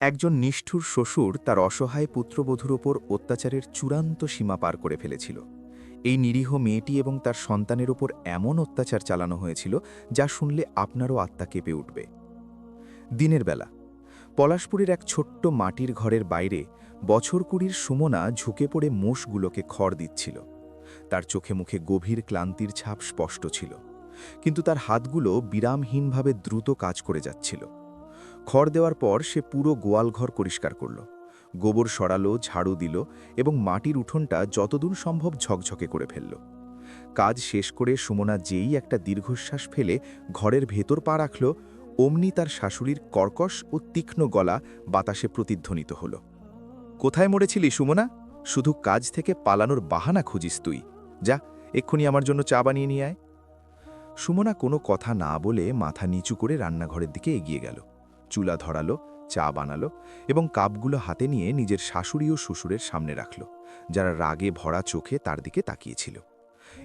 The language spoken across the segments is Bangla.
একজন নিষ্ঠুর শ্বশুর তার অসহায় পুত্রবধূর ওপর অত্যাচারের চূড়ান্ত সীমা পার করে ফেলেছিল। এই নিরীহ মেয়েটি এবং তার সন্তানের ওপর এমন অত্যাচার চালানো হয়েছিল যা শুনলে আপনারও আত্মা কেঁপে উঠবে। দিনের বেলা, পলাশপুরের এক ছোট্ট মাটির ঘরের বাইরে বছর কুড়ির সুমনা ঝুঁকে পড়ে মোষগুলোকে খড় দিচ্ছিল। তার চোখে মুখে গভীর ক্লান্তির ছাপ স্পষ্ট ছিল, কিন্তু তার হাতগুলো বিরামহীনভাবে দ্রুত কাজ করে যাচ্ছিল। খড় দেওয়ার পর সে পুরো গোয়ালঘর পরিষ্কার করল। গোবর সরালো, ঝাড়ু দিল এবং মাটির উঠোনটা যতদূর সম্ভব ঝকঝকে করে ফেলল। কাজ শেষ করে সুমনা যেই একটা দীর্ঘশ্বাস ফেলে ঘরের ভেতর পা রাখল, অমনি তার শাশুড়ির কর্কশ ও তীক্ষ্ণ গলা বাতাসে প্রতিধ্বনিত হল। কোথায় মরেছিলি সুমনা? শুধু কাজ থেকে পালানোর বাহানা খুঁজিস তুই। যা, এক্ষুনি আমার জন্য চা বানিয়ে নিয়ে আয়। সুমনা কোনো কথা না বলে মাথা নিচু করে রান্নাঘরের দিকে এগিয়ে গেল। চুলা ধরালো, চা বানালো এবং কাপগুলো হাতে নিয়ে নিজের শাশুড়ি ও শ্বশুরের সামনে রাখল, যারা রাগে ভরা চোখে তার দিকে তাকিয়েছিল।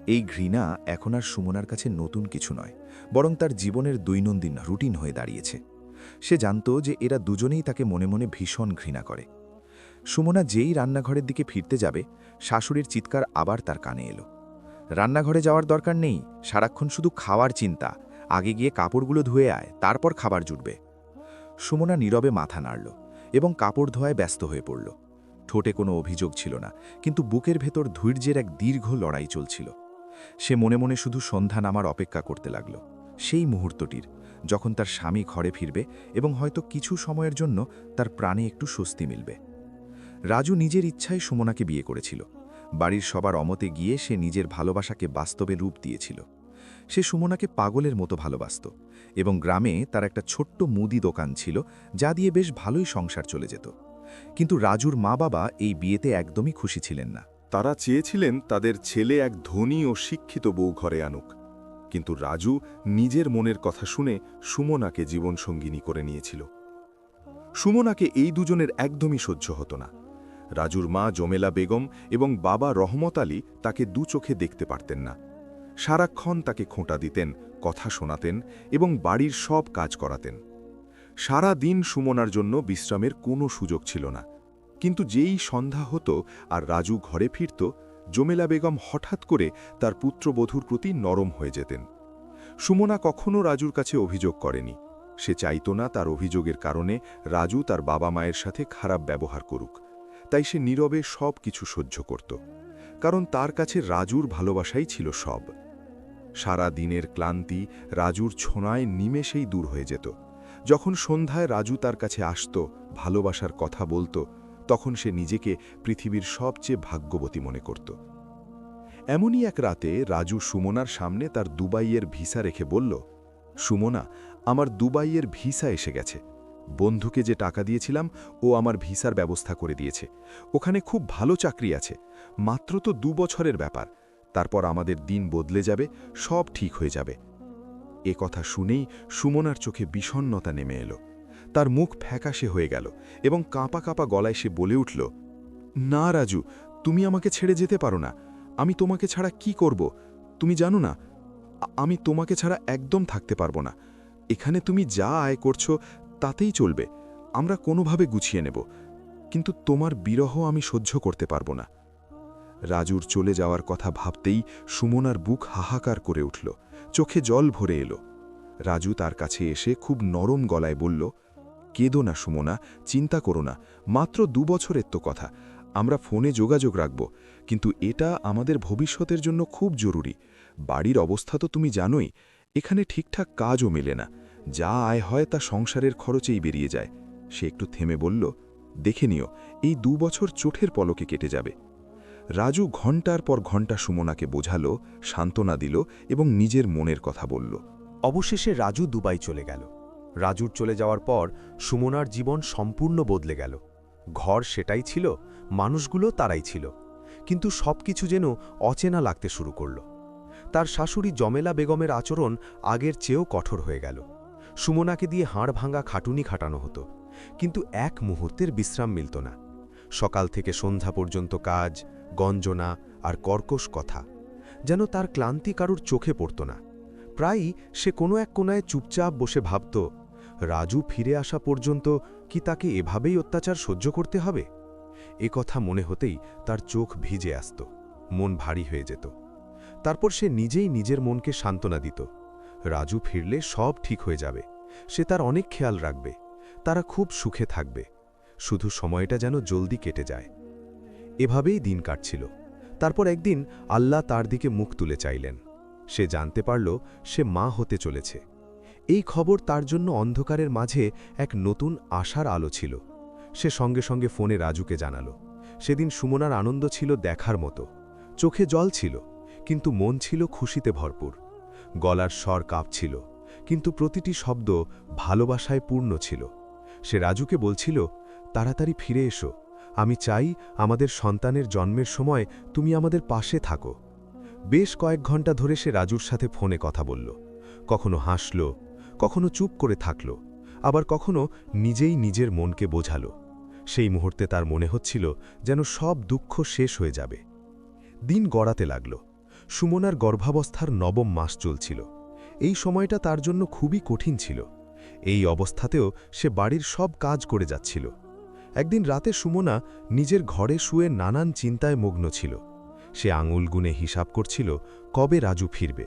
এই ঘৃণা এখন আর সুমনার কাছে নতুন কিছু নয়, বরং তার জীবনের দৈনন্দিন রুটিন হয়ে দাঁড়িয়েছে। সে জানত যে এরা দুজনেই তাকে মনে মনে ভীষণ ঘৃণা করে। সুমনা যেই রান্নাঘরের দিকে ফিরতে যাবে, শাশুড়ির চিৎকার আবার তার কানে এলো। রান্নাঘরে যাওয়ার দরকার নেই, সারাক্ষণ শুধু খাওয়ার চিন্তা, আগে গিয়ে কাপড়গুলো ধুয়ে আয়, তারপর খাবার জুটবে। সুমনা নীরবে মাথা নাড়ল এবং কাপড় ধোয়ায় ব্যস্ত হয়ে পড়ল। ঠোঁটে কোনো অভিযোগ ছিল না, কিন্তু বুকের ভেতর ধৈর্যের এক দীর্ঘ লড়াই চলছিল। সে মনে মনে শুধু সন্ধ্যা নামার অপেক্ষা করতে লাগল। সেই মুহূর্তটির, যখন তার স্বামী ঘরে ফিরবে এবং হয়তো কিছু সময়ের জন্য তার প্রাণে একটু স্বস্তি মিলবে। রাজু নিজের ইচ্ছায় সুমনাকে বিয়ে করেছিল। বাড়ির সবার অমতে গিয়ে সে নিজের ভালোবাসাকে বাস্তবে রূপ দিয়েছিল। সে সুমনাকে পাগলের মতো ভালোবাসত এবং গ্রামে তার একটা ছোট্ট মুদি দোকান ছিল যা দিয়ে বেশ ভালোই সংসার চলে যেত। কিন্তু রাজুর মা বাবা এই বিয়েতে একদমই খুশি ছিলেন না। তারা চেয়েছিলেন তাদের ছেলে এক ধনী ও শিক্ষিত বউ ঘরে আনুক। কিন্তু রাজু নিজের মনের কথা শুনে সুমনাকে জীবনসঙ্গিনী করে নিয়েছিল। সুমনাকে এই দুজনের একদমই সহ্য হতো না। রাজুর মা জমেলা বেগম এবং বাবা রহমত আলী তাকে দু চোখে দেখতে পারতেন না। সারাক্ষণ তাকে খোঁটা দিতেন, কথা শোনাতেন এবং বাড়ির সব কাজ করাতেন। সারা দিন সুমনার জন্য বিশ্রামের কোনো সুযোগ ছিল না। কিন্তু যেই সন্ধ্যা হতো আর রাজু ঘরে ফিরত, জমেলা বেগম হঠাৎ করে তার পুত্রবধূর প্রতি নরম হয়ে যেতেন। সুমনা কখনো রাজুর কাছে অভিযোগ করেনি। সে চাইত না তার অভিযোগের কারণে রাজু তার বাবা মায়ের সাথে খারাপ ব্যবহার করুক। তাই সে নীরবে সব কিছু সহ্য করত। কারণ তার কাছে রাজুর ভালোবাসাই ছিল সব। সারা দিনের ক্লান্তি রাজুর ছোঁয়ায় নিমেষেই দূর হয়ে যেত। যখন সন্ধ্যায় রাজু তার কাছে আসত, ভালোবাসার কথা বলতো, তখন সে নিজেকে পৃথিবীর সবচেয়ে ভাগ্যবতী মনে করত। এমনই এক রাতে রাজু সুমনার সামনে তার দুবাইয়ের ভিসা রেখে বলল, সুমনা, আমার দুবাইয়ের ভিসা এসে গেছে। বন্ধুকে যে টাকা দিয়েছিলাম, ও আমার ভিসার ব্যবস্থা করে দিয়েছে। ওখানে খুব ভালো চাকরি আছে। মাত্র তো দু বছরের ব্যাপার। তারপর আমাদের দিন বদলে যাবে, সব ঠিক হয়ে যাবে। এ কথা শুনেই সুমনার চোখে বিষণ্নতা নেমে এলো। তার মুখ ফ্যাকাশে হয়ে গেল এবং কাঁপা কাঁপা গলায় সে বলে উঠল, না, রাজু, তুমি আমাকে ছেড়ে যেতে পারো না। আমি তোমাকে ছাড়া কি করব? তুমি জানো না আমি তোমাকে ছাড়া একদম থাকতে পারব না। এখানে তুমি যা আয় করছ তাতেই চলবে। আমরা কোনোভাবে গুছিয়ে নেব। কিন্তু তোমার বিরহ আমি সহ্য করতে পারব না। রাজুর চলে যাওয়ার কথা ভাবতেই সুমনার বুক হাহাকার করে উঠল। চোখে জল ভরে এলো। রাজু তার কাছে এসে খুব নরম গলায় বলল, কেঁদো না সুমনা, চিন্তা করো না, মাত্র দু বছরের তো কথা। আমরা ফোনে যোগাযোগ রাখব, কিন্তু এটা আমাদের ভবিষ্যতের জন্য খুব জরুরি। বাড়ির অবস্থা তো তুমি জানোই, এখানে ঠিকঠাক কাজও মেলে না। যা আয় হয় তা সংসারের খরচেই বেরিয়ে যায়। সে একটু থেমে বলল, দেখে নিও, এই দু বছর চোখের পলকে কেটে যাবে। রাজু ঘণ্টার পর ঘণ্টা সুমনাকে বোঝালো, সান্ত্বনা দিল এবং নিজের মনের কথা বলল। অবশেষে রাজু দুবাই চলে গেল। রাজুর চলে যাওয়ার পর সুমনার জীবন সম্পূর্ণ বদলে গেল। ঘর সেটাই ছিল, মানুষগুলো তারাই ছিল। কিন্তু সবকিছু যেন অচেনা লাগতে শুরু করল। তার শাশুড়ি জমেলা বেগমের আচরণ আগের চেয়েও কঠোর হয়ে গেল। সুমনাকে দিয়ে হাড় ভাঙা খাটুনি খাটানো হতো। কিন্তু এক মুহূর্তের বিশ্রাম মিলত না। সকাল থেকে সন্ধ্যা পর্যন্ত কাজ গঞ্জনা আর কর্কশ কথা, যেন তার ক্লান্তি কারুর চোখে পড়ত না। প্রায়ই সে কোনো এক কোনায় চুপচাপ বসে ভাবত, রাজু ফিরে আসা পর্যন্ত কি তাকে এভাবেই অত্যাচার সহ্য করতে হবে? এ কথা মনে হতেই তার চোখ ভিজে আসত, মন ভারী হয়ে যেত। তারপর সে নিজেই নিজের মনকে সান্ত্বনা দিত, রাজু ফিরলে সব ঠিক হয়ে যাবে, সে তার অনেক খেয়াল রাখবে, তারা খুব সুখে থাকবে, শুধু সময়টা যেন জলদি কেটে যায়। এভাবেই দিন কাটছিল। তারপর একদিন আল্লাহ তার দিকে মুখ তুলে চাইলেন। সে জানতে পারল, সে মা হতে চলেছে। এই খবর তার জন্য অন্ধকারের মাঝে এক নতুন আশার আলো ছিল। সে সঙ্গে সঙ্গে ফোনে রাজুকে জানালো। সেদিন সুমনার আনন্দ ছিল দেখার মতো। চোখে জল ছিল, কিন্তু মন ছিল খুশিতে ভরপুর। গলার স্বর কাঁপছিল, কিন্তু প্রতিটি শব্দ ভালোবাসায় পূর্ণ ছিল। সে রাজুকে বলছিল, তাড়াতাড়ি ফিরে এসো। আমি চাই আমাদের সন্তানের জন্মের সময় তুমি আমাদের পাশে থাকো। বেশ কয়েক ঘণ্টা ধরে সে রাজুর সাথে ফোনে কথা বলল। কখনো হাসল, কখনো চুপ করে থাকল, আবার কখনো নিজেই নিজের মনকে বোঝালো। সেই মুহূর্তে তার মনে হচ্ছিল যেন সব দুঃখ শেষ হয়ে যাবে। দিন গড়াতে লাগল। সুমনার গর্ভাবস্থার নবম মাস চলছিল। এই সময়টা তার জন্য খুবই কঠিন ছিল। এই অবস্থাতেও সে বাড়ির সব কাজ করে যাচ্ছিল। একদিন রাতে সুমনা নিজের ঘরে শুয়ে নানান চিন্তায় মগ্ন ছিল। সে আঙুল গুনে হিসাব করছিল, কবে রাজু ফিরবে?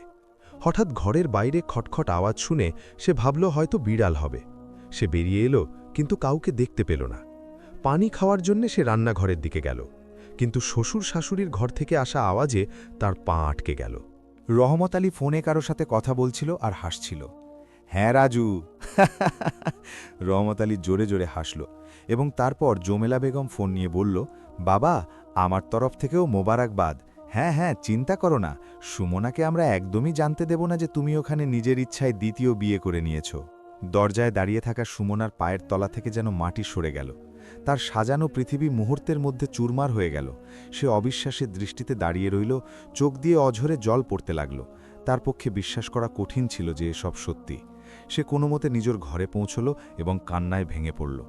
হঠাৎ ঘরের বাইরে খটখট আওয়াজ শুনে সে ভাবল, হয়তো বিড়াল হবে। সে বেরিয়ে এলো, কিন্তু কাউকে দেখতে পেল না। পানি খাওয়ার জন্য সে রান্নাঘরের দিকে গেল। কিন্তু শ্বশুর শাশুড়ির ঘর থেকে আসা আওয়াজে তার পা আটকে গেল। রহমত আলী ফোনে কারও সাথে কথা বলছিল আর হাসছিল। হ্যাঁ রাজু। রহমত আলী জোরে জোরে হাসল এবং তারপর জমেলা বেগম ফোন নিয়ে বলল, বাবা, আমার তরফ থেকেও মোবারকবাদ। হ্যাঁ হ্যাঁ চিন্তা করো না। সুমনাকে আমরা একদমই জানতে দেব না যে তুমি ওখানে নিজের ইচ্ছায় দ্বিতীয় বিয়ে করে নিয়েছ। দরজায় দাঁড়িয়ে থাকা সুমনার পায়ের তলা থেকে যেন মাটি সরে গেল। তার সাজানো পৃথিবী মুহূর্তের মধ্যে চুরমার হয়ে গেল। সে অবিশ্বাসের দৃষ্টিতে দাঁড়িয়ে রইল, চোখ দিয়ে অঝরে জল পড়তে লাগল। তার পক্ষে বিশ্বাস করা কঠিন ছিল যে এসব সত্যি। সে কোনো মতে নিজের ঘরে পৌঁছল এবং কান্নায় ভেঙে পড়ল।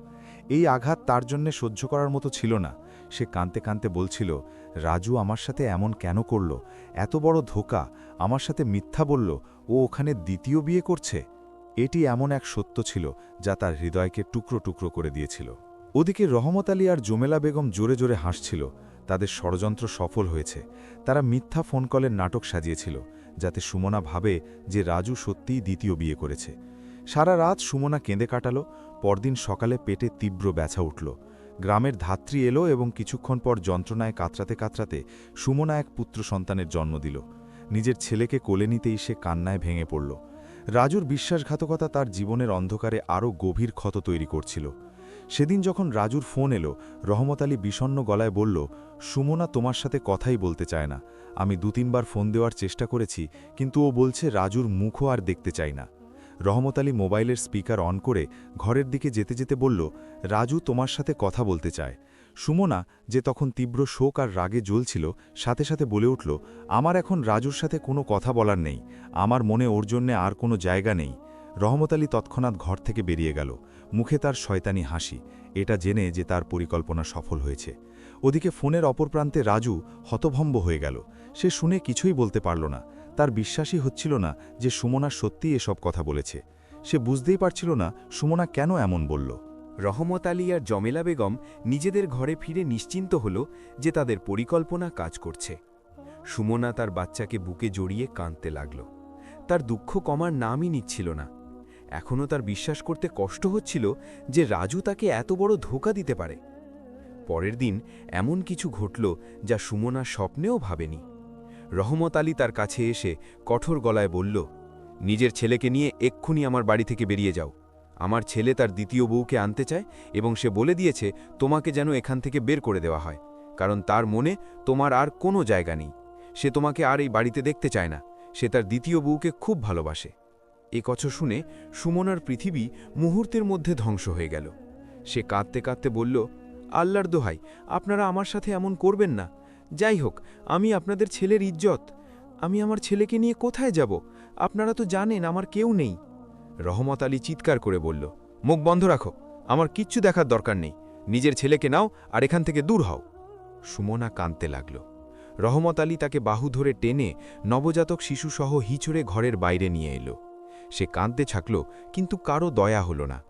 এই আঘাত তার জন্যে সহ্য করার মতো ছিল না। সে কাঁদতে কাঁদতে বলছিল, রাজু আমার সাথে এমন কেন করল? এত বড় ধোকা। আমার সাথে মিথ্যা বলল। ও ওখানে দ্বিতীয় বিয়ে করছে? এটি এমন এক সত্য ছিল যা তার হৃদয়কে টুকরো টুকরো করে দিয়েছিল। ওদিকে রহমত আলী আর জোমেলা বেগম জোরে জোরে হাসছিল। তাদের ষড়যন্ত্র সফল হয়েছে। তারা মিথ্যা ফোন কলের নাটক সাজিয়েছিল। যাতে সুমনা ভাবে যে রাজু সত্যিই দ্বিতীয় বিয়ে করেছে। সারা রাত সুমনা কেঁদে কাটালো, পরদিন সকালে পেটে তীব্র ব্যথা উঠল। গ্রামের ধাত্রী এলো এবং কিছুক্ষণ পর যন্ত্রণায় কাতরাতে কাতরাতে সুমনা এক পুত্র সন্তানের জন্ম দিল। নিজের ছেলেকে কোলে নিতেই সে কান্নায় ভেঙে পড়ল। রাজুর বিশ্বাসঘাতকতা তার জীবনের অন্ধকারে আরও গভীর ক্ষত তৈরি করছিল। সেদিন যখন রাজুর ফোন এলো, রহমত আলী বিষণ্ন গলায় বলল, সুমনা তোমার সাথে কথাই বলতে চায় না। আমি দু তিনবার ফোন দেওয়ার চেষ্টা করেছি, কিন্তু ও বলছে রাজুর মুখও আর দেখতে চাই না। রহমত আলী মোবাইলের স্পিকার অন করে ঘরের দিকে যেতে যেতে বলল, রাজু তোমার সাথে কথা বলতে চায়। সুমনা, যে তখন তীব্র শোক আর রাগে জ্বলছিল, সাথে সাথে বলে উঠল, আমার এখন রাজুর সাথে কোনো কথা বলার নেই। আমার মনে ওর জন্যে আর কোনো জায়গা নেই। রহমত আলী তৎক্ষণাৎ ঘর থেকে বেরিয়ে গেল। মুখে তার শয়তানি হাসি। এটা জেনে যে তার পরিকল্পনা সফল হয়েছে। ওদিকে ফোনের অপর প্রান্তে রাজু হতভম্ব হয়ে গেল। সে শুনে কিছুই বলতে পারল না। তার বিশ্বাসই হচ্ছিল না যে সুমনা সত্যিই এসব কথা বলেছে। সে বুঝতেই পারছিল না সুমনা কেন এমন বলল। রহমত আলী আর জমেলা বেগম নিজেদের ঘরে ফিরে নিশ্চিন্ত হল যে তাদের পরিকল্পনা কাজ করছে। সুমনা তার বাচ্চাকে বুকে জড়িয়ে কাঁদতে লাগল। তার দুঃখ কমার নামই নিচ্ছিল না। এখনও তার বিশ্বাস করতে কষ্ট হচ্ছিল যে রাজু তাকে এত বড় ধোকা দিতে পারে। পরের দিন এমন কিছু ঘটল যা সুমনা স্বপ্নেও ভাবেনি। রহমত আলী তার কাছে এসে কঠোর গলায় বলল, নিজের ছেলেকে নিয়ে এক্ষুনি আমার বাড়ি থেকে বেরিয়ে যাও। আমার ছেলে তার দ্বিতীয় বউকে আনতে চায় এবং সে বলে দিয়েছে, তোমাকে যেন এখান থেকে বের করে দেওয়া হয়, কারণ তার মনে তোমার আর কোনো জায়গা নেই। সে তোমাকে আর এই বাড়িতে দেখতে চায় না। সে তার দ্বিতীয় বউকে খুব ভালোবাসে। এ কথা শুনে সুমনার পৃথিবী মুহূর্তের মধ্যে ধ্বংস হয়ে গেল। সে কাঁদতে কাঁদতে বলল আল্লাহর দোহাই, আপনারা আমার সাথে এমন করবেন না। যাই হোক, আমি আপনাদের ছেলের ইজ্জত। আমি আমার ছেলেকে নিয়ে কোথায় যাব? আপনারা তো জানেন, আমার কেউ নেই। রহমত আলী চিৎকার করে বলল, মুখ বন্ধ রাখো, আমার কিচ্ছু দেখার দরকার নেই। নিজের ছেলেকে নাও আর এখান থেকে দূর হও। সুমনা কাঁদতে লাগল। রহমত আলী তাকে বাহু ধরে টেনে নবজাতক শিশুসহ হিচড়ে ঘরের বাইরে নিয়ে এলো। সে কাঁদতে ছাকল কিন্তু কারও দয়া হল না।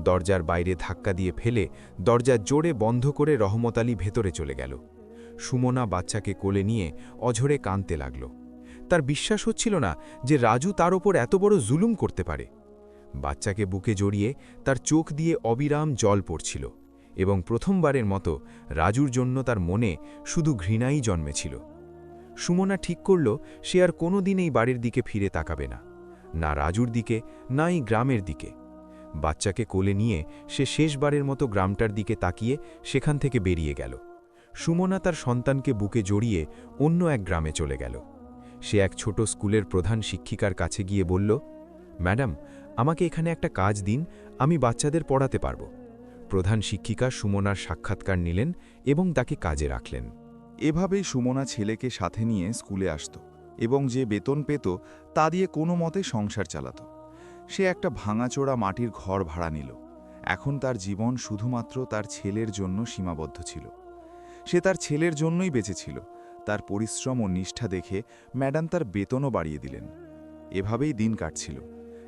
দরজার বাইরে ধাক্কা দিয়ে ফেলে দরজা জোরে বন্ধ করে রহমত আলী ভেতরে চলে গেল। সুমনা বাচ্চাকে কোলে নিয়ে অঝরে কাঁদতে লাগল। তার বিশ্বাস হচ্ছিল না যে রাজু তার ওপর এত বড় জুলুম করতে পারে। বাচ্চাকে বুকে জড়িয়ে তার চোখ দিয়ে অবিরাম জল পড়ছিল এবং প্রথমবারের মতো রাজুর জন্য তার মনে শুধু ঘৃণাই জন্মেছিল। সুমনা ঠিক করল সে আর কোনো দিন এই বাড়ির দিকে ফিরে তাকাবে না না রাজুর দিকে, না এই গ্রামের দিকে। বাচ্চাকে কোলে নিয়ে সে শেষবারের মতো গ্রামটার দিকে তাকিয়ে সেখান থেকে বেরিয়ে গেল। সুমনা তার সন্তানকে বুকে জড়িয়ে অন্য এক গ্রামে চলে গেল। সে এক ছোট স্কুলের প্রধান শিক্ষিকার কাছে গিয়ে বলল, ম্যাডাম, আমাকে এখানে একটা কাজ দিন, আমি বাচ্চাদের পড়াতে পারব। প্রধান শিক্ষিকা সুমনার সাক্ষাৎকার নিলেন এবং তাকে কাজে রাখলেন। এভাবেই সুমনা ছেলেকে সাথে নিয়ে স্কুলে আসত এবং যে বেতন পেত তা দিয়ে কোনো মতে সংসার চালাত। সে একটা ভাঙাচোড়া মাটির ঘর ভাড়া নিল। এখন তার জীবন শুধুমাত্র তার ছেলের জন্য সীমাবদ্ধ ছিল। সে তার ছেলের জন্যই বেঁচেছিল তার পরিশ্রম ও নিষ্ঠা দেখে ম্যাডাম তার বেতনও বাড়িয়ে দিলেন। এভাবেই দিন কাটছিল।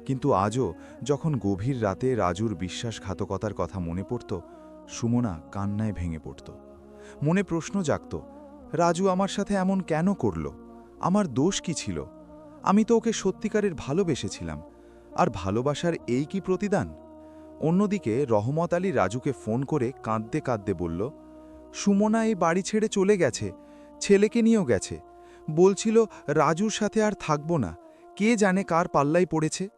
কিন্তু আজও যখন গভীর রাতে রাজুর বিশ্বাসঘাতকতার কথা মনে পড়ত, সুমনা কান্নায় ভেঙে পড়ত। মনে প্রশ্ন জাগত, রাজু আমার সাথে এমন কেন করল? আমার দোষ কি ছিল? আমি তো ওকে সত্যিকারের ভালোবেসেছিলাম। আর ভালোবাসার এই কি প্রতিদান? অন্যদিকে রহমত আলী রাজুকে ফোন করে কাঁদতে কাঁদতে বলল, সুমনা এই বাড়ি ছেড়ে চলে গেছে, ছেলেকে নিয়েও গেছে। বলছিল, রাজুর সাথে আর থাকব না, কে জানে কার পাল্লাই পড়েছে?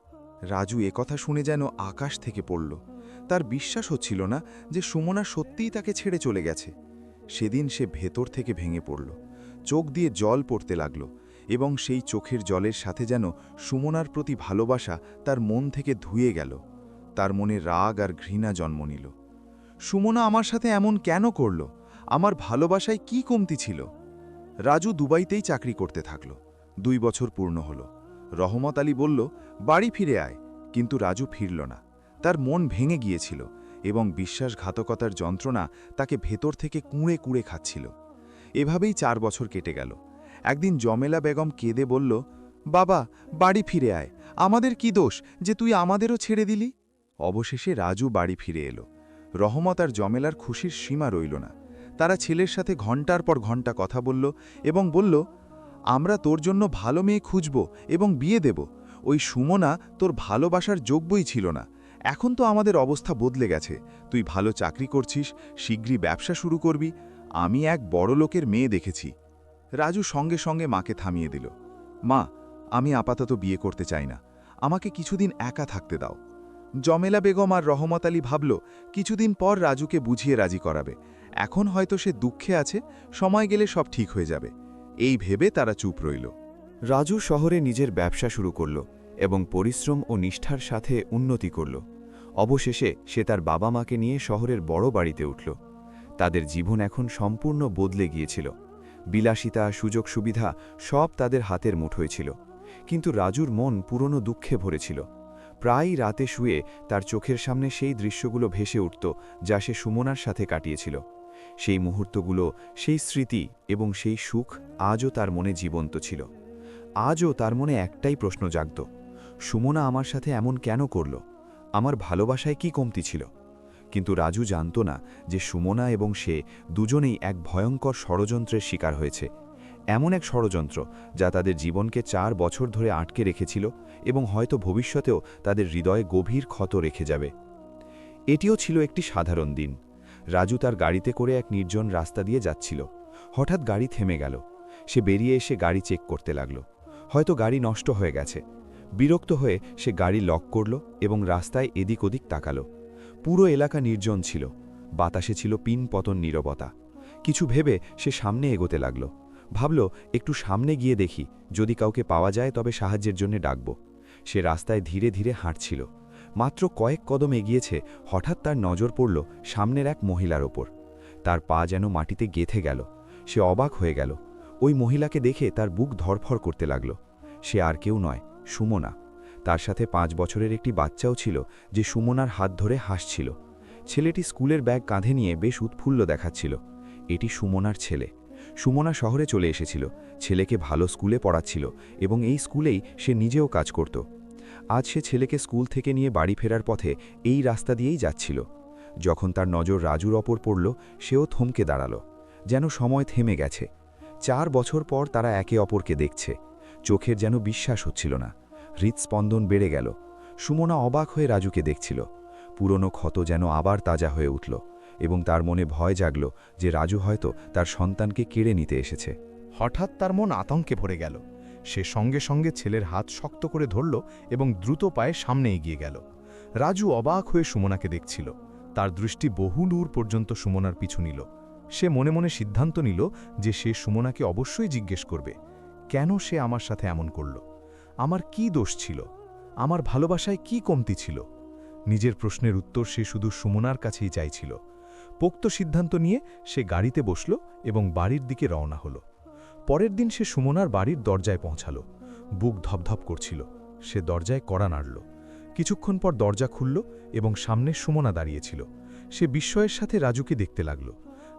রাজু একথা শুনে যেন আকাশ থেকে পড়ল। তার বিশ্বাস হচ্ছিল না যে সুমনা সত্যিই তাকে ছেড়ে চলে গেছে। সেদিন সে ভেতর থেকে ভেঙে পড়ল। চোখ দিয়ে জল পড়তে লাগল। এবং সেই চোখের জলের সাথে যেন সুমনার প্রতি ভালোবাসা তার মন থেকে ধুয়ে গেল। তার মনে রাগ আর ঘৃণা জন্ম নিল। সুমনা আমার সাথে এমন কেন করল? আমার ভালোবাসায় কি কমতি ছিল? রাজু দুবাইতেই চাকরি করতে থাকল। দুই বছর পূর্ণ হল। রহমত আলী বলল, বাড়ি ফিরে আয়। কিন্তু রাজু ফিরল না। তার মন ভেঙে গিয়েছিল এবং বিশ্বাসঘাতকতার যন্ত্রণা তাকে ভেতর থেকে কুঁড়ে কুঁড়ে খাচ্ছিল। এভাবেই চার বছর কেটে গেল। একদিন জমেলা বেগম কেঁদে বলল, বাবা, বাড়ি ফিরে আয়। আমাদের কি দোষ যে তুই আমাদেরও ছেড়ে দিলি? অবশেষে রাজু বাড়ি ফিরে এলো। রহমত আর জমেলার খুশির সীমা রইল না। তারা ছেলের সাথে ঘণ্টার পর ঘণ্টা কথা বলল এবং বলল, আমরা তোর জন্য ভালো মেয়ে খুঁজব এবং বিয়ে দেব। ওই সুমনা তোর ভালোবাসার যোগ্যই ছিল না। এখন তো আমাদের অবস্থা বদলে গেছে। তুই ভালো চাকরি করছিস শীঘ্রই ব্যবসা শুরু করবি। আমি এক বড় লোকের মেয়ে দেখেছি। রাজু সঙ্গে সঙ্গে মাকে থামিয়ে দিল। মা, আমি আপাতত বিয়ে করতে চাই না। আমাকে কিছুদিন একা থাকতে দাও জমেলা বেগম আর রহমত আলী ভাবল, কিছুদিন পর রাজুকে বুঝিয়ে রাজি করাবে। এখন হয়তো সে দুঃখে আছে, সময় গেলে সব ঠিক হয়ে যাবে এই ভেবে তারা চুপ রইল। রাজু শহরে নিজের ব্যবসা শুরু করল এবং পরিশ্রম ও নিষ্ঠার সাথে উন্নতি করল। অবশেষে সে তার বাবা মাকে নিয়ে শহরের বড় বাড়িতে উঠল। তাদের জীবন এখন সম্পূর্ণ বদলে গিয়েছিল। বিলাসিতা, সুযোগ সুবিধা সব তাদের হাতের মুঠোয় ছিল কিন্তু রাজুর মন পুরনো দুঃখে ভরেছিল। প্রায়ই রাতে শুয়ে তার চোখের সামনে সেই দৃশ্যগুলো ভেসে উঠত যা সে সুমনার সাথে কাটিয়েছিল। সেই মুহূর্তগুলো, সেই স্মৃতি এবং সেই সুখ আজও তার মনে জীবন্ত ছিল। আজও তার মনে একটাই প্রশ্ন জাগত। সুমনা আমার সাথে এমন কেন করল? আমার ভালোবাসায় কি কমতি ছিল? কিন্তু রাজু জানত না যে সুমনা এবং সে দুজনেই এক ভয়ঙ্কর ষড়যন্ত্রের শিকার হয়েছে। এমন এক ষড়যন্ত্র যা তাদের জীবনকে চার বছর ধরে আটকে রেখেছিল এবং হয়তো ভবিষ্যতেও তাদের হৃদয়ে গভীর ক্ষত রেখে যাবে। এটিও ছিল একটি সাধারণ দিন। রাজু তার গাড়িতে করে এক নির্জন রাস্তা দিয়ে যাচ্ছিল। হঠাৎ গাড়ি থেমে গেল। সে বেরিয়ে এসে গাড়ি চেক করতে লাগল। হয়তো গাড়ি নষ্ট হয়ে গেছে। বিরক্ত হয়ে সে গাড়ি লক করল এবং রাস্তায় এদিক ওদিক তাকালো। পুরো এলাকা নির্জন ছিল। বাতাসে ছিল পিন পতন নীরবতা। কিছু ভেবে সে সামনে এগোতে লাগল। ভাবল, একটু সামনে গিয়ে দেখি, যদি কাউকে পাওয়া যায় তবে সাহায্যের জন্য ডাকব। সে রাস্তায় ধীরে ধীরে হাঁটছিল। মাত্র কয়েক কদম এগিয়েছে, হঠাৎ তার নজর পড়ল সামনের এক মহিলার ওপর। তার পা যেন মাটিতে গেথে গেল। সে অবাক হয়ে গেল। ওই মহিলাকে দেখে তার বুক ধরফর করতে লাগল। সে আর কেউ নয়, সুমনা। তার সাথে পাঁচ বছরের একটি বাচ্চাও ছিল যে সুমনার হাত ধরে হাসছিল। ছেলেটি স্কুলের ব্যাগ কাঁধে নিয়ে বেশ উৎফুল্ল দেখাচ্ছিল। এটি সুমনার ছেলে। সুমনা শহরে চলে এসেছিল। ছেলেকে ভালো স্কুলে পড়াচ্ছিল এবং এই স্কুলেই সে নিজেও কাজ করত। আজ সে ছেলেকে স্কুল থেকে নিয়ে বাড়ি ফেরার পথে এই রাস্তা দিয়েই যাচ্ছিল। যখন তার নজর রাজুর অপর পড়ল, সেও থমকে দাঁড়াল। যেন সময় থেমে গেছে। চার বছর পর তারা একে অপরকে দেখছে। চোখের যেন বিশ্বাস হচ্ছিল না। হৃৎস্পন্দন বেড়ে গেল। সুমনা অবাক হয়ে রাজুকে দেখছিল। পুরনো ক্ষত যেন আবার তাজা হয়ে উঠল এবং তার মনে ভয় জাগল যে রাজু হয়তো তার সন্তানকে কেড়ে নিতে এসেছে। হঠাৎ তার মন আতঙ্কে ভরে গেল। সে সঙ্গে সঙ্গে ছেলের হাত শক্ত করে ধরল এবং দ্রুত পায়ে সামনে এগিয়ে গেল। রাজু অবাক হয়ে সুমনাকে দেখছিল। তার দৃষ্টি বহু দূর পর্যন্ত সুমনার পিছু নিল। সে মনে মনে সিদ্ধান্ত নিল যে সে সুমনাকে অবশ্যই জিজ্ঞেস করবে। কেন সে আমার সাথে এমন করল? আমার কি দোষ ছিল? আমার ভালোবাসায় কি কমতি ছিল? নিজের প্রশ্নের উত্তর সে শুধু সুমনার কাছেই চাইছিল। পোক্ত সিদ্ধান্ত নিয়ে সে গাড়িতে বসল এবং বাড়ির দিকে রওনা হলো। পরের দিন সে সুমনার বাড়ির দরজায় পৌঁছালো। বুক ধপধপ করছিল। সে দরজায় কড়া নাড়ল। কিছুক্ষণ পর দরজা খুলল এবং সামনে সুমনা দাঁড়িয়েছিল। সে বিস্ময়ের সাথে রাজুকে দেখতে লাগল।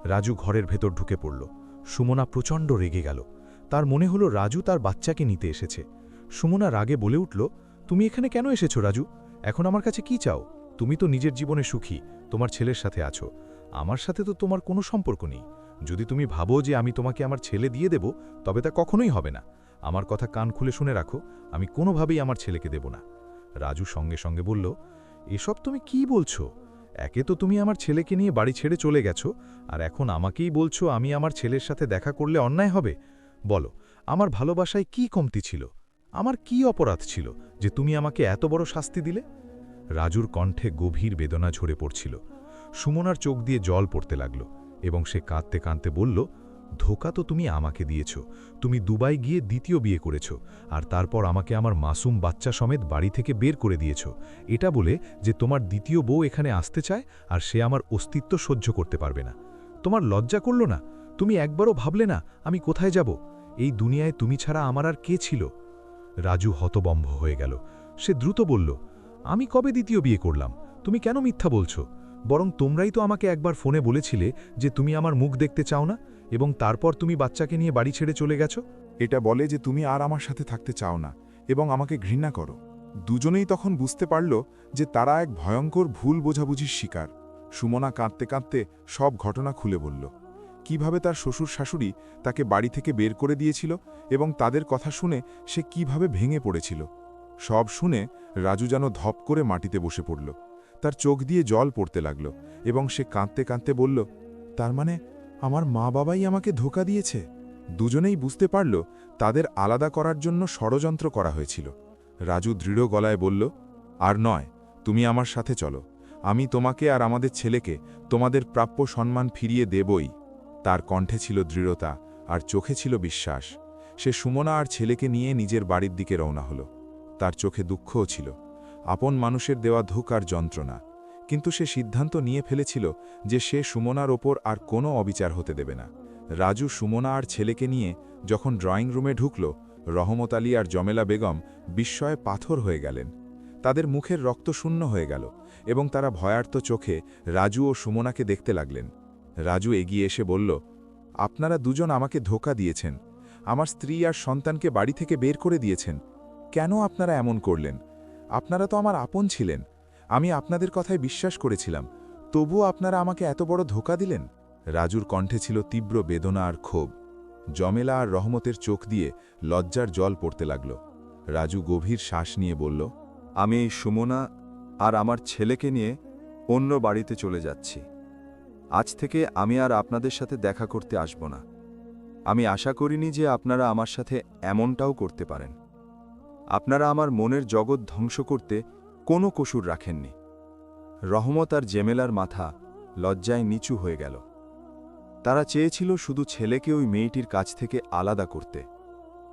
রাজু ঘরের ভেতর ঢুকে পড়ল। সুমনা প্রচণ্ড রেগে গেল। তার মনে হলো রাজু তার বাচ্চাকে নিতে এসেছে। সুমনা রাগে বলে উঠল, তুমি এখানে কেন এসেছ, রাজু? এখন আমার কাছে কি চাও? তুমি তো নিজের জীবনে সুখী, তোমার ছেলের সাথে আছো। আমার সাথে তো তোমার কোনো সম্পর্ক নেই। যদি তুমি ভাবো যে আমি তোমাকে আমার ছেলে দিয়ে দেব, তবে তা কখনোই হবে না। আমার কথা কান খুলে শুনে রাখো, আমি কোনোভাবেই আমার ছেলেকে দেব না। রাজু সঙ্গে সঙ্গে বলল, এসব তুমি কি বলছো? একে তো তুমি আমার ছেলেকে নিয়ে বাড়ি ছেড়ে চলে গেছো, আর এখন আমাকেই বলছো আমি আমার ছেলের সাথে দেখা করলে অন্যায় হবে? বলো, আমার ভালোবাসায় কি কমতি ছিল? আমার কি অপরাধ ছিল যে তুমি আমাকে এত বড় শাস্তি দিলে? রাজুর কণ্ঠে গভীর বেদনা ঝরে পড়ছিল। সুমনার চোখ দিয়ে জল পড়তে লাগল এবং সে কাঁদতে কাঁদতে বলল, ধোকা তো তুমি আমাকে দিয়েছ। তুমি দুবাই গিয়ে দ্বিতীয় বিয়ে করেছ আর তারপর আমাকে আমার মাসুম বাচ্চা সমেত বাড়ি থেকে বের করে দিয়েছ। এটা বলে যে তোমার দ্বিতীয় বউ এখানে আসতে চায় আর সে আমার অস্তিত্ব সহ্য করতে পারবে না। তোমার লজ্জা করল না? তুমি একবারও ভাবলে না আমি কোথায় যাব? এই দুনিয়ায় তুমি ছাড়া আমার আর কে ছিল? রাজু হতবম্ব হয়ে গেল। সে দ্রুত বলল, আমি কবে দ্বিতীয় বিয়ে করলাম? তুমি কেন মিথ্যা বলছো? বরং তোমরাই তো আমাকে একবার ফোনে বলেছিলে যে তুমি আমার মুখ দেখতে চাও না এবং তারপর তুমি বাচ্চাকে নিয়ে বাড়ি ছেড়ে চলে গেছো। এটা বলে যে তুমি আর আমার সাথে থাকতে চাও না এবং আমাকে ঘৃণা করো। দুজনেই তখন বুঝতে পারল যে তারা এক ভয়ঙ্কর ভুল বোঝাবুঝির শিকার। সুমনা কাঁদতে কাঁদতে সব ঘটনা খুলে বলল কীভাবে তার শ্বশুর শাশুড়ি তাকে বাড়ি থেকে বের করে দিয়েছিল এবং তাদের কথা শুনে সে কীভাবে ভেঙে পড়েছিল। সব শুনে রাজু যেন ধপ করে মাটিতে বসে পড়ল। তার চোখ দিয়ে জল পড়তে লাগল এবং সে কাঁদতে কাঁদতে বলল, তার মানে আমার মা বাবাই আমাকে ধোকা দিয়েছে? দুজনেই বুঝতে পারল তাদের আলাদা করার জন্য ষড়যন্ত্র করা হয়েছিল। রাজু দৃঢ় গলায় বলল, আর নয়, তুমি আমার সাথে চলো। আমি তোমাকে আর আমাদের ছেলেকে তোমাদের প্রাপ্য সম্মান ফিরিয়ে দেবই। তার কণ্ঠে ছিল দৃঢ়তা আর চোখে ছিল বিশ্বাস। সে সুমনা আর ছেলেকে নিয়ে নিজের বাড়ির দিকে রওনা হল। তার চোখে দুঃখও ছিল। আপন মানুষের দেওয়া ধুক ধোকার যন্ত্রণা। কিন্তু সে সিদ্ধান্ত নিয়ে ফেলেছিল যে সে সুমনার ওপর আর কোনো অবিচার হতে দেবে না। রাজু সুমনা আর ছেলেকে নিয়ে যখন ড্রয়িং রুমে ঢুকল, রহমত আলী আর জমেলা বেগম বিস্ময়ে পাথর হয়ে গেলেন। তাদের মুখের রক্ত শূন্য হয়ে গেল এবং তারা ভয়ার্ত চোখে রাজু ও সুমনাকে দেখতে লাগলেন। রাজু এগিয়ে এসে বলল, আপনারা দুজন আমাকে ধোকা দিয়েছেন। আমার স্ত্রী আর সন্তানকে বাড়ি থেকে বের করে দিয়েছেন। কেন আপনারা এমন করলেন? আপনারা তো আমার আপন ছিলেন। আমি আপনাদের কথায় বিশ্বাস করেছিলাম। তবুও আপনারা আমাকে এত বড় ধোকা দিলেন? রাজুর কণ্ঠে ছিল তীব্র বেদনা আর ক্ষোভ। জমেলা আর রহমতের চোখ দিয়ে লজ্জার জল পড়তে লাগল। রাজু গভীর শ্বাস নিয়ে বলল, আমি এই সুমনা আর আমার ছেলেকে নিয়ে অন্য বাড়িতে চলে যাচ্ছি। আজ থেকে আমি আর আপনাদের সাথে দেখা করতে আসব না। আমি আশা করিনি যে আপনারা আমার সাথে এমনটাও করতে পারেন। আপনারা আমার মনের জগৎ ধ্বংস করতে কোনো কসুর রাখেননি। রহমত আর জেমেলার মাথা লজ্জায় নিচু হয়ে গেল। তারা চেয়েছিল শুধু ছেলেকে ওই মেয়েটির কাছ থেকে আলাদা করতে,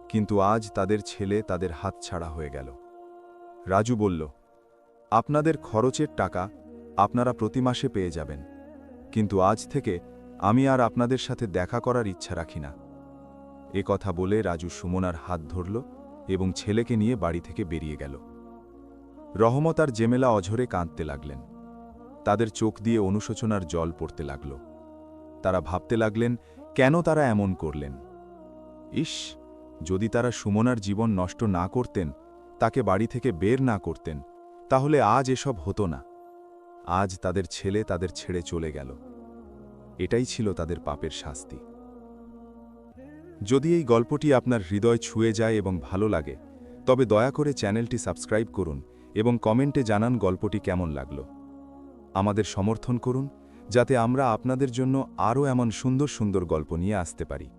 কিন্তু আজ তাদের ছেলে তাদের হাতছাড়া হয়ে গেল। রাজু বলল, আপনাদের খরচের টাকা আপনারা প্রতি মাসে পেয়ে যাবেন। কিন্তু আজ থেকে আমি আর আপনাদের সাথে দেখা করার ইচ্ছা রাখি না। এ কথা বলে রাজু সুমনার হাত ধরল এবং ছেলেকে নিয়ে বাড়ি থেকে বেরিয়ে গেল। রহমত আর জেমেলা অঝরে কাঁদতে লাগলেন। তাদের চোখ দিয়ে অনুশোচনার জল পড়তে লাগল। তারা ভাবতে লাগলেন, কেন তারা এমন করলেন? ইস, যদি তারা সুমনার জীবন নষ্ট না করতেন, তাকে বাড়ি থেকে বের না করতেন, তাহলে আজ এসব হতো না। আজ তাদের ছেলে তাদের ছেড়ে চলে গেল। এটাই ছিল তাদের পাপের শাস্তি। যদি এই গল্পটি আপনার হৃদয় ছুঁয়ে যায় এবং ভালো লাগে, তবে দয়া করে চ্যানেলটি সাবস্ক্রাইব করুন এবং কমেন্টে জানান গল্পটি কেমন লাগল। আমাদের সমর্থন করুন, যাতে আমরা আপনাদের জন্য আরও এমন সুন্দর সুন্দর গল্প নিয়ে আসতে পারি।